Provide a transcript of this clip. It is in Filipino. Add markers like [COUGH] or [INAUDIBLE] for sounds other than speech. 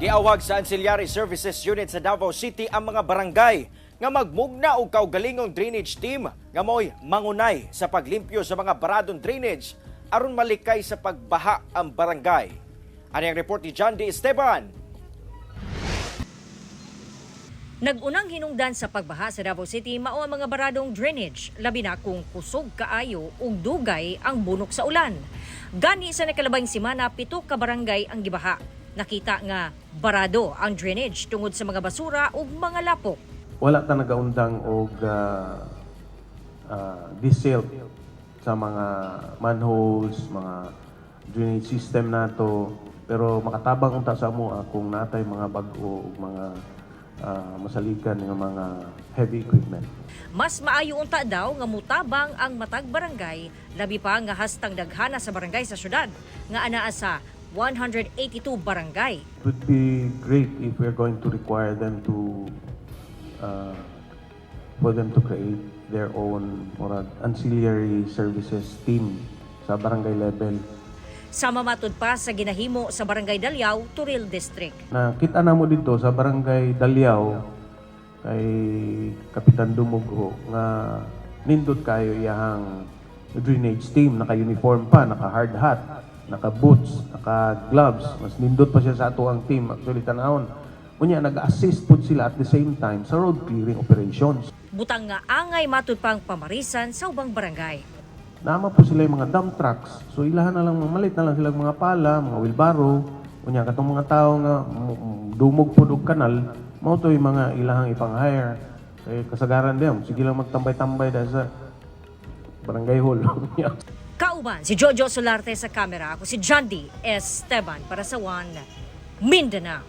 Giawag sa Ancillary Services Unit sa Davao City ang mga barangay nga magmugna og kaugalingong drainage team nga mo'y mangunay sa paglimpyo sa mga baradong drainage aron malikay sa pagbaha ang barangay. Ano ang report ni John D. Esteban? Nagunang hinungdan sa pagbaha sa Davao City mao ang mga baradong drainage, labi na kung kusog kaayo ug dugay ang bunok sa ulan. Gani sa nakalabang simana, pito ka barangay ang gibaha. Nakita nga barado ang drainage tungod sa mga basura ug mga lapok. wala ta nagaundang og uh, uh, disilt sa mga manholes, mga drainage system nato pero makatabang unta sa amo ah, kung natay mga bag-o ug mga ah, masalikan nga mga heavy equipment. Mas maayo unta daw nga mutabang ang matag barangay, labi pa nga hastang daghana sa barangay sa syudad nga anaa sa 182 barangay. It would be great if we're going to require them to uh, for them to create their own murag ancillary services team sa barangay level. Sama matud pa sa ginahimo sa barangay Dalyaw, Turil District. Na kita na mo dito sa barangay Dalyaw kay Kapitan Dumugho nga nindot kayo iyahang drainage team naka-uniform pa, naka-hard hat, naka-boots, naka-gloves. Mas nindot pa siya sa ato ang team. Actually, tanahon. Unya, nag-assist po sila at the same time sa road clearing operations. Butang nga angay matud pang pamarisan sa ubang barangay. Nama po sila yung mga dump trucks. So ilahan na lang, malit na lang sila mga pala, mga wheelbarrow. Kunya, katong mga tao nga dumog po og kanal, mao to yung mga ilahang ipang-hire. Kaya kasagaran din, sige lang magtambay-tambay dahil sa barangay hall. [LAUGHS] Kauban si Jojo Solarte sa kamera. Ako si John D. Esteban para sa One Mindanao.